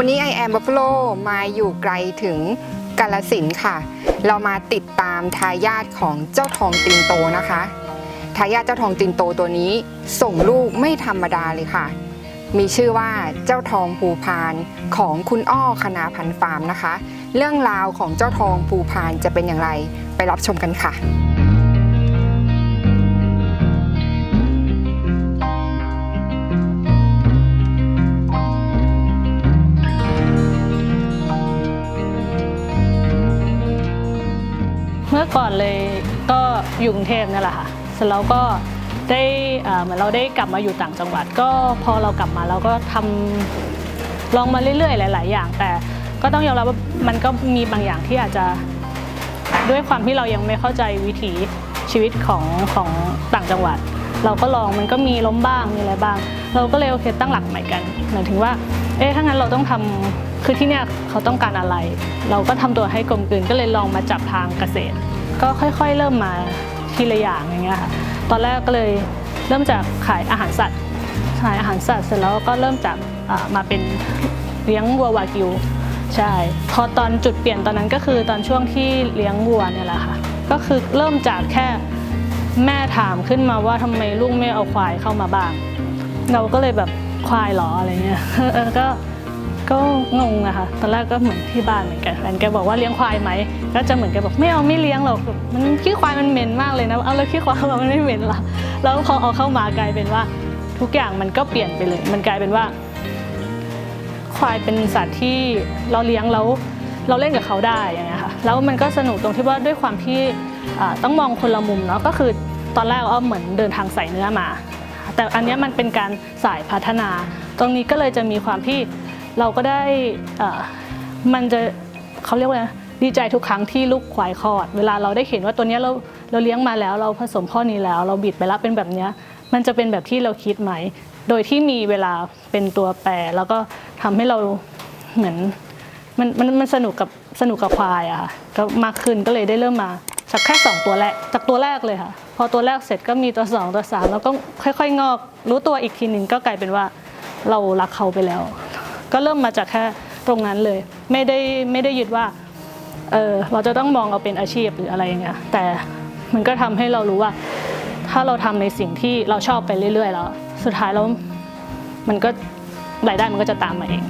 วันนี้ I am Buffalo มาอยู่ไกลถึงกาลสินค่ะ เรามาติดตามทายาทของเจ้าทองตินโตนะคะ ทายาทเจ้าทองตินโตตัวนี้ส่งลูกไม่ธรรมดาเลยค่ะ มีชื่อว่าเจ้าทองภูพานของคุณอ้อคณาพันฟาร์มนะคะ เรื่องราวของเจ้าทองภูพานจะเป็นอย่างไรไปรับชมกันค่ะ ก่อนเลยก็อยู่กรุงเทพนี่แหละค่ะเสร็จแล้วก็ได้เหมือนเราได้กลับมาอยู่ต่างจังหวัด ก็พอเรากลับมาเราก็ทำลองมาเรื่อยๆ หลาย ๆ อย่าง แต่ก็ต้องยอมรับว่ามันก็มีบางอย่างที่อาจจะด้วยความที่เรายังไม่เข้าใจวิถีชีวิตของของต่างจังหวัด เราก็ลองมันก็มีล้มบ้างมีอะไรบ้าง เราก็เลยโอเคตั้งหลักใหม่กันหมายถึงว่าเอ๊ะถ้างั้นเราต้องทำคือที่เนี่ยเขาต้องการอะไร เราก็ทำตัวให้กลมกลืนก็เลยลองมาจับทางเกษตร ก็ค่อยๆ เริ่มมาทีละอย่างอย่างเงี้ยค่ะตอนแรกก็เลยเริ่มจากขายอาหารสัตว์ขายอาหารสัตว์เสร็จแล้วก็เริ่มจากมาเป็นเลี้ยงวัววากิวใช่พอตอนจุดเปลี่ยนตอนนั้นก็คือตอนช่วงที่เลี้ยงวัวเนี่ยแหละค่ะก็คือเริ่มจากแค่แม่ถามขึ้นมาว่าทำไมลูกไม่เอาควายเข้ามาบ้าง เราก็เลยแบบควายหรออะไรเงี้ยก็ ก็งงอะค่ะตอนแรกก็เหมือนที่บ้านเหมือนกันแฟนแกบอกว่าเลี้ยงควายไหมก็จะเหมือนแกบอกไม่เอาไม่เลี้ยงหรอกมันขี้ควายมันเหม็นมากเลยนะเอาแล้วขี้ควายมันไม่เหม็นหรอแล้วพอเอาเข้ามากลายเป็นว่า ทุกอย่างมันก็เปลี่ยนไปเลย มันกลายเป็นว่า ควายเป็นสัตว์ที่เราเลี้ยงแล้วเราเล่นกับเขาได้อย่างเงี้ยค่ะแล้วมันก็สนุกตรงที่ว่าด้วยความที่ต้องมองคนละมุมเนาะก็คือตอนแรกเอาเหมือนเดินทางใส่เนื้อมา แต่อันนี้มันเป็นการสายพัฒนา ตรงนี้ก็เลยจะมีความที่ เราก็ได้อ่อมันจะเขาเรียกว่าไงดีใจทุกครั้งที่ลูกควายคลอด เวลาเราได้เห็นว่าตัวนี้เราเราเลี้ยงมาแล้ว เราผสมข้อนี้แล้ว เราบิดไปแล้วเป็นแบบนี้มันจะเป็นแบบที่เราคิดไหม โดยที่มีเวลาเป็นตัวแปร แล้วก็ทำให้เราเหมือนมันมันมันสนุกกับสนุกกับควายอะค่ะก็มากขึ้นก็เลยได้เริ่มมาจากแค่ 2 ตัวแรกจากตัวแรกเลยค่ะ พอตัวแรกเสร็จก็มีตัว 2 ตัว 3 แล้วก็ค่อย ๆ งอก รู้ตัวอีกทีหนึ่งก็กลายเป็นว่าเรารักเขาไปแล้ว ก็เริ่มมาจากแค่ตรงนั้นเลย ไม่ได้ไม่ได้ยึดว่าเออเราจะต้องมองเอาเป็นอาชีพหรืออะไรอย่างเงี้ยแต่มันก็ทำให้เรารู้ว่า ถ้าเราทำในสิ่งที่เราชอบไปเรื่อย ๆ แล้ว สุดท้ายแล้วมันก็รายได้มันก็จะตามมาเอง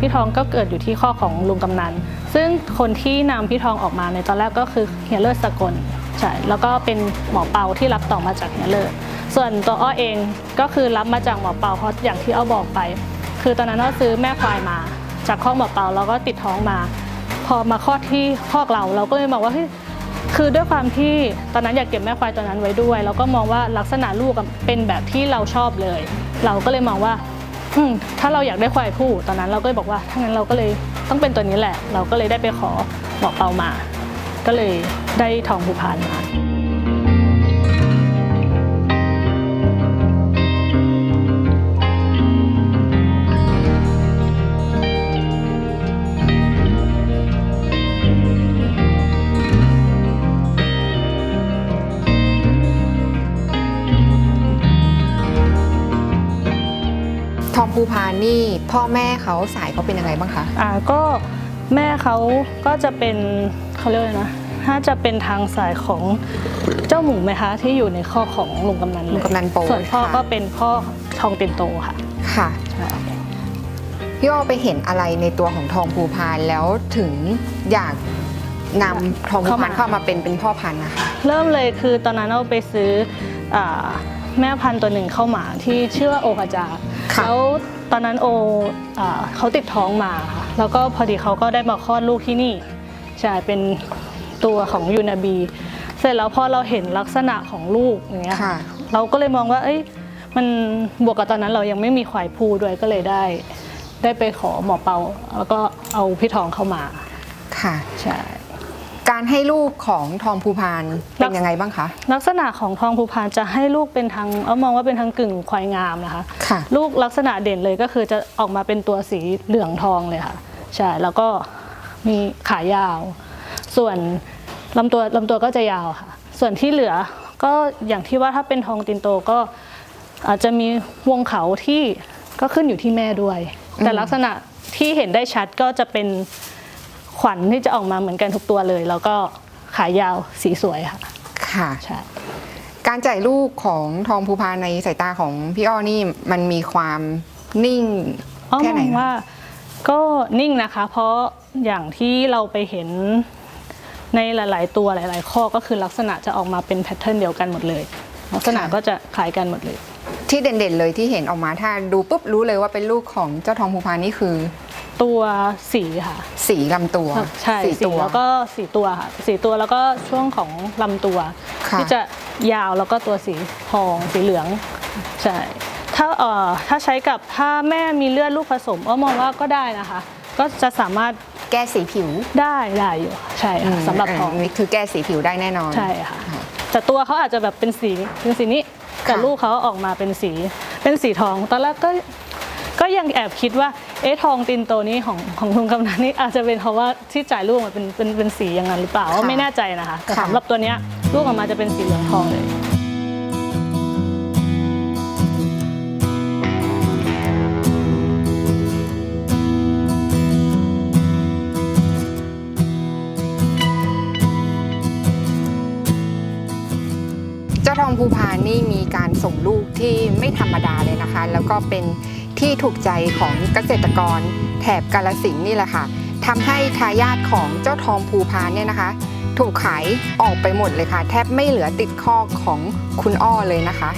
พี่ทองก็เกิดอยู่ที่ข้อของลุงกำนัน ซึ่งคนที่นำพี่ทองออกมาในตอนแรกก็คือเฮียเลิศสกลใช่แล้วก็เป็นหมอเปาที่รับต่อมาจากเฮียเลิศส่วนตัวอ้อเองก็คือรับมาจากหมอเปาเพราะอย่างที่อ้อบอกไป คือตอนนั้นอ้อซื้อแม่ควายมา จากข้อหมอเปาแล้วก็ติดท้องมา พอมาคลอดที่คอกเราเราก็เลยบอกว่าเฮ้ยคือด้วยความที่ตอนนั้นอยากเก็บแม่ควายตัวนั้นไว้ด้วย แล้วก็มองว่าลักษณะลูกเป็นแบบที่เราชอบเลย เราก็เลยมองว่า อืมถ้าเราอยากได้ควายผู้ตอนนั้นเราก็เลยบอกว่าถ้างั้นเราก็เลยต้องเป็นตัวนี้แหละ เราก็เลยได้ไปขอหมอเปามา ก็เลยได้ทองภูพานมา ภูพานนี่พ่อแม่เขาสายเขาเป็นยังไงบ้างคะ อ่าก็แม่เขาก็จะเป็นเขาเรียกว่าอะไรนะถ้าจะเป็นทางสายของเจ้าหมูไหมคะ ที่อยู่ในข้อของลุงกำนันเยลุงกำนันโปส่วนพ่อค่ะ ก็เป็นพ่อทองเต็มโตค่ะ ค่ะ พี่อ้อไปเห็นอะไรในตัวของทองภูพานแล้วถึงอยากนำทองภูพานเข้ามาเข้ามาเป็นเป็นพ่อพันธุ์นะคะ เริ่มเลยคือตอนนั้นเราไปซื้ออาแม่พันธุ์ตัวหนึ่งเข้ามาที่ชื่อว่าโอคาจาค่ะ แล้วตอนนั้นโออ่าเขาติดท้องมาค่ะแล้วก็พอดีเขาก็ได้มาคลอดลูกที่นี่ใช่เป็นตัวของยูนาบี เสร็จแล้วพอเราเห็นลักษณะของลูกอย่างเงี้ยค่ะเราก็เลยมองว่า เอ้ยมันบวกกับตอนนั้นเรายังไม่มีควายพูด้วยก็เลยได้ ได้ไปขอหมอเปา แล้วก็เอาพี่ทองเข้ามาค่ะใช่ การให้ลูกของทองภูพานเป็นยังไงบ้างคะ ลักษณะของทองภูพานจะให้ลูกเป็นทางเอามองว่าเป็นทางกึ่งควายงามนะคะค่ะ ลูกลักษณะเด่นเลยก็คือจะออกมาเป็นตัวสีเหลืองทองเลยค่ะ ใช่ แล้วก็มีขายาว ส่วนลำตัวลำตัวก็จะยาวค่ะ ส่วนที่เหลือก็อย่างที่ว่าถ้าเป็นทองตินโตก็อาจจะมีวงเขาที่ก็ขึ้นอยู่ที่แม่ด้วย แต่ลักษณะที่เห็นได้ชัดก็จะเป็น ขวัญที่จะออกมาเหมือนกันทุกตัวเลย แล้วก็ขายาวสีสวยค่ะค่ะ ใช่ การจ่ายลูกของทองภูพานในสายตาของพี่อ้อนี่มันมีความนิ่งอ้อแค่มไหนองคะว่าก็นิ่งนะคะ เพราะอย่างที่เราไปเห็นในหลาย ๆ ตัวหลาย ๆ ข้อก็คือลักษณะจะออกมาเป็นแพทเทิร์นเดียวกันหมดเลย ลักษณะก็จะคล้ายกันหมดเลย ที่เด่นๆเลยที่เห็นออกมาถ้าดูปุ๊บรู้เลยว่าเป็นลูกของเจ้าทองภูพานนี่คือ ตัวสีค่ะสีลำตัวใช่สีสีตัวแล้วก็สีตัวค่ะสีตัวแล้วก็ช่วงของลำตัว ค่ะที่จะยาวแล้วก็ตัวสีทองสีเหลืองใช่ถ้าเอ่อถ้าใช้กับถ้าแม่มีเลือดลูกผสมอ้อมองว่าก็ได้นะคะ ก็จะสามารถแก้สีผิวได้ได้อยู่ค่ะใช่ค่ะสำหรับทองนนี้คือแก้สีผิวได้แน่นอน ใช่ค่ะ แต่ตัวเขาอาจจะแบบเป็นสีเป็นสีนี้ แต่ค่ะลูกเขาออกมาเป็นสีเป็นสีทอง ตอนแรกก็ก็ยังแอบคิดว่า เอ๊ะทองตินโตนี้ของของลุงกำนันนี่อาจจะเป็นเพราะว่าที่จ่ายลูกมาเป็นเป็นเป็นสีอย่างนั้นหรือเปล่าก็ไม่แน่ใจนะคะแต่สำหรับตัวเนี้ยลูกออกมาจะเป็นสีเหลืองทองเลย ภูพานนี่มีการส่งลูกที่ไม่ธรรมดาเลยนะคะ แล้วก็เป็นที่ถูกใจของเกษตรกรแถบกาลสินธุ์นี่แหละค่ะทำให้ทายาทของเจ้าทองภูพานเนี่ยนะคะ ถูกขายออกไปหมดเลยค่ะ แทบไม่เหลือติดข้อของคุณอ้อเลยนะคะ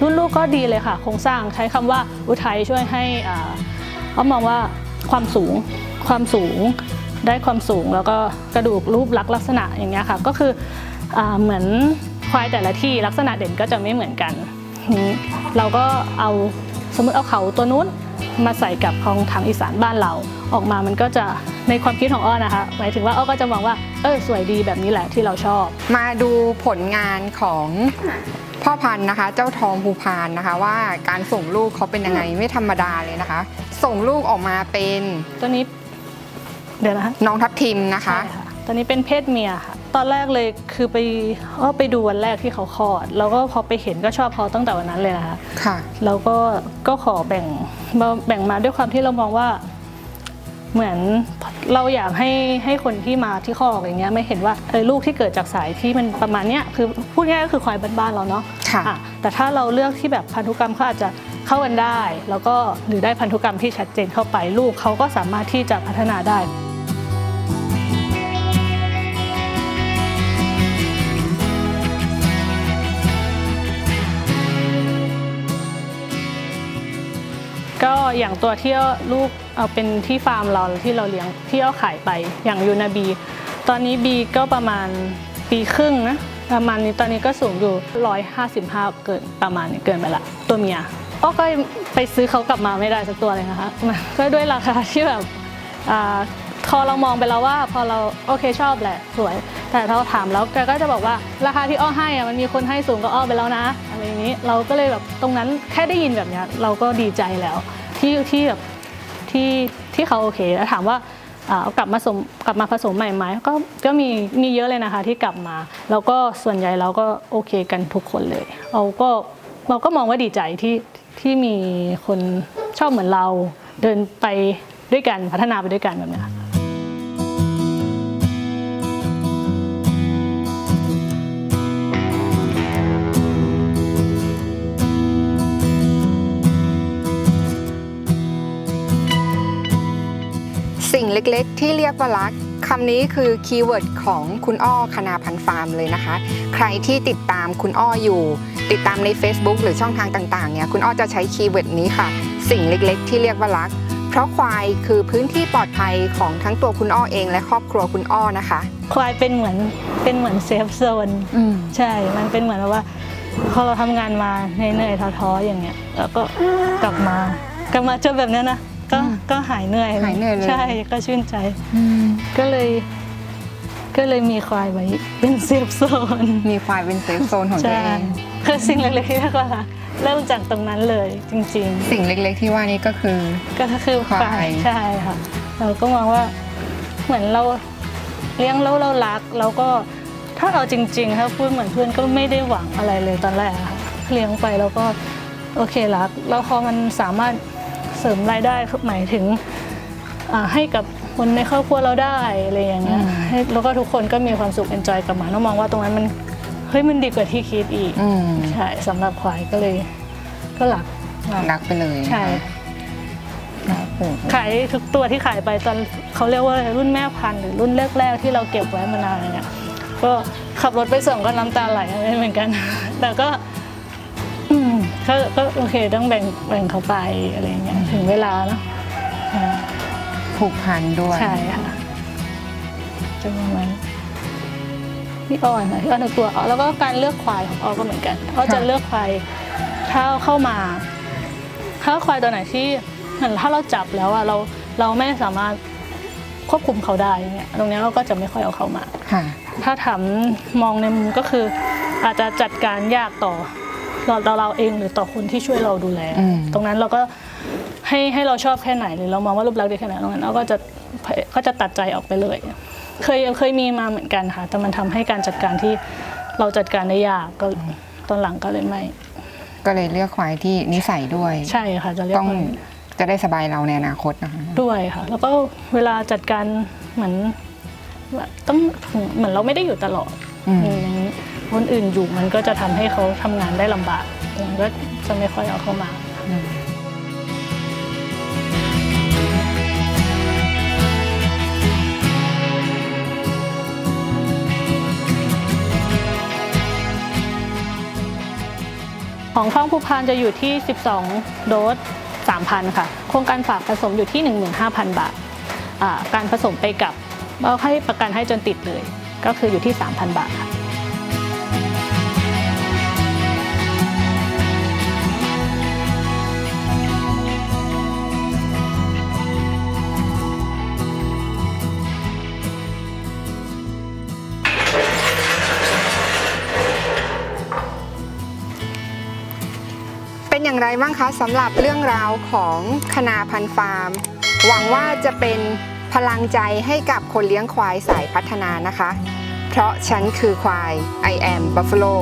รุ่นลูกก็ดีเลยค่ะ โครงสร้างใช้คำว่าอุทัยช่วยให้อ่าเขามองว่าความสูงความสูงได้ความสูงแล้วก็กระดูกรูปลักษณะอย่างเงี้ยค่ะ ก็คืออาเหมือน ควายแต่ละที่ลักษณะเด่นก็จะไม่เหมือนกันทีนี้เราก็เอาสมมติเอาเขาตัวนู้นมาใส่กับของทางอีสานบ้านเราออกมามันก็จะในความคิดของอ้อนะคะหมายถึงว่าอ้อก็จะมองว่าเออสวยดีแบบนี้แหละที่เราชอบ มาดูผลงานของพ่อพันธุ์นะคะ เจ้าทองภูพานนะคะ ว่าการส่งลูกเขาเป็นยังไงไม่ธรรมดาเลยนะคะ ส่งลูกออกมาเป็นตัวนี้เดี๋ยวนะคะน้องทับทิมนะคะใช่ค่ะตอนนี้เป็นเพศเมียค่ะ ตอนแรกเลยคือไปก็ไปดูวันแรกที่เขาคลอด แล้วก็พอไปเห็นก็ชอบเขาตั้งแต่วันนั้นเลยนะคะค่ะ แล้วก็ก็ขอแบ่งมาแบ่งมาด้วยความที่เรามองว่า เหมือนเราอยากให้ให้คนที่มาที่คอกอย่างเงี้ยไม่เห็นว่าเออลูกที่เกิดจากสายที่มันประมาณเนี้ยคือพูดง่ายๆก็คือควายบ้านๆเราเนาะค่ะอะแต่ถ้าเราเลือกที่แบบพันธุกรรมเขาอาจจะเข้ากันได้ แล้วก็หรือได้พันธุกรรมที่ชัดเจนเข้าไปลูกเขาก็สามารถที่จะพัฒนาได้ ก็อย่างตัวที่ลูกเอาเป็นที่ฟาร์มเราที่เราเลี้ยงที่เอาขายไปอย่างยูนาบี ตอนนี้บีก็ประมาณปีครึ่งนะประมาณนี้ตอนนี้ก็สูงอยู่ 155 เกินประมาณนี้เกินไปละตัวเมียอ้อก็ไปซื้อเขากลับมาไม่ได้สักตัวเลยนะคะก็ด้วยราคาที่แบบอ่า พอเรามองไปแล้วว่าพอเราโอเคชอบแหละสวย แต่เราถามแล้วแกก็จะบอกว่าราคาที่อ้อให้อะมันมีคนให้สูงก็อ้อไปแล้วนะอะไรอย่างนี้เราก็เลยแบบตรงนั้นแค่ได้ยินแบบนี้เราก็ดีใจแล้ว ที่ที่แบบที่ที่เขาโอเคแล้วถามว่าาเอากลับมาสมกลับมาผสมใหม่ไหมก็ก็มีมีเยอะเลยนะคะที่กลับมา แล้วก็ส่วนใหญ่เราก็โอเคกันทุกคนเลย เราก็เราก็มองว่าดีใจที่ที่มีคนชอบเหมือนเราเดินไปด้วยกันพัฒนาไปด้วยกันแบบนี้ค่ะ งเล็กๆ ที่เรียกว่ารักคำนี้คือคีย์เวิร์ดของคุณอ้อคณาพันธ์ฟาร์มเลยนะคะ ใครที่ติดตามคุณอ้ออยู่ ติดตามใน Facebook หรือช่องทางต่างๆเนี่ยคุณอ้อจะใช้คีย์เวิร์ดนี้ค่ะ สิ่งเล็กๆ ที่เรียกว่ารัก เพราะควายคือพื้นที่ปลอดภัยของทั้งตัวคุณอ้อเองและครอบครัวคุณอ้อนะคะ ควายเป็นเหมือนเป็นเหมือนเซฟโซนใช่ มันเป็นเหมือนว่าพอเราทำงานมาเหนื่อยๆท้อๆอย่างเงี้ยแล้วก็กลับมากลับมาเจอแบบเนี้ยนะ ก็อืมก็หายเหนื่อยหายเหนื่อยเลย ใช่ก็ชื่นใจก็เลย ก็เลยมีควายไว้เป็นเซฟโซนมีควายเป็นเซฟโซนของตัวใช่เอง คือสิ่งเล็กๆที่เรียกว่าเริ่มจากตรงนั้นเลยจริงๆสิ่งเล็กๆที่ว่านี้ก็คือก็คือควายควายใช่ค่ะ เราก็มองว่าเหมือนเราเลี้ยงแล้วเรารักแล้วก็ถ้าเอาจริงๆถ้าพูดเหมือนเพื่อนก็ไม่ได้หวังอะไรเลยตอนแรกอะค่ะเลี้ยงไปแล้วก็โอเครักแล้วพอมันสามารถ เสริมรายได้หมายถึงอ่าให้กับคนในครอบครัวเราได้อะไรอย่างเงี้ยอืมให้แล้วก็ทุกคนก็มีความสุขเอนจอยกับมันต้องมองว่าตรงนั้นมันเฮ้ยมันดีกว่าที่คิดอีกอืมใช่สำหรับควายก็เลย ก็รักรักไปเลยใช่ครับผมขายทุกตัวที่ขายไปตอนเขาเรียกว่ารุ่นแม่พันธุ์หรือรุ่นแรกๆที่เราเก็บไว้มานานเนี่ยก็ขับรถไปส่งก็น้ำตาไหลเหมือนกัน แต่ก็อืม ก็ก็โอเคต้องแบ่งแบ่งเขาไปอะไรอย่างเงี้ยถึงเวลาเนาะอ่าผูกพันด้วยใช่ค่ะจะประมาณพี่อ้อนนะพี่อ้อนในตัวอ๋อแล้วก็การเลือกควายของอ้อก็เหมือนกันอ้อจะเลือกควายถ้าเข้ามา ถ้าควายตัวไหนที่เหมือนถ้าเราจับแล้วอะเราเราไม่สามารถควบคุมเขาได้เนี่ยตรงเนี้ยเราก็จะไม่ค่อยเอาเขามา ค่ะ ถ้าถามมองในมุมก็คืออาจจะจัดการยากต่อ เราเราเราเองหรือต่อคนที่ช่วยเราดูแล อืม ตรงนั้นเราก็ให้ให้เราชอบแค่ไหนหรือเรามองว่ารูปลักษณ์ดีแค่ไหนตรงนั้นเราก็จะก็จะตัดใจออกไปเลย เคยเคยมีมาเหมือนกันค่ะ แต่มันทำให้การจัดการที่เราจัดการได้ยากก็ตอนหลังก็เลยไม่ ก็เลยเลือกควายที่นิสัยด้วย ใช่ค่ะจะเรียกต้องว่า จะได้สบายเราในอนาคตนะคะ ด้วยค่ะ แล้วก็เวลาจัดการเหมือนต้องเหมือนเราไม่ได้อยู่ตลอดอืม อย่าง คนอื่นอยู่มันก็จะทำให้เขาทำงานได้ลำบากมันก็จะไม่ค่อยเอาเข้ามาของท้องผู้พานจะอยู่ที่ 12 โดส 3,000 ค่ะ โครงการฝากผสมอยู่ที่ 15,000 บาท การผสมไปกับเราให้ประกันให้จนติดเลย ก็คืออยู่ที่ 3,000 บาทค่ะ อย่างไรบ้างคะสำหรับเรื่องราวของคณาพันฟาร์ม หวังว่าจะเป็นพลังใจให้กับคนเลี้ยงควายสายพัฒนานะคะ เพราะฉันคือควาย I am Buffalo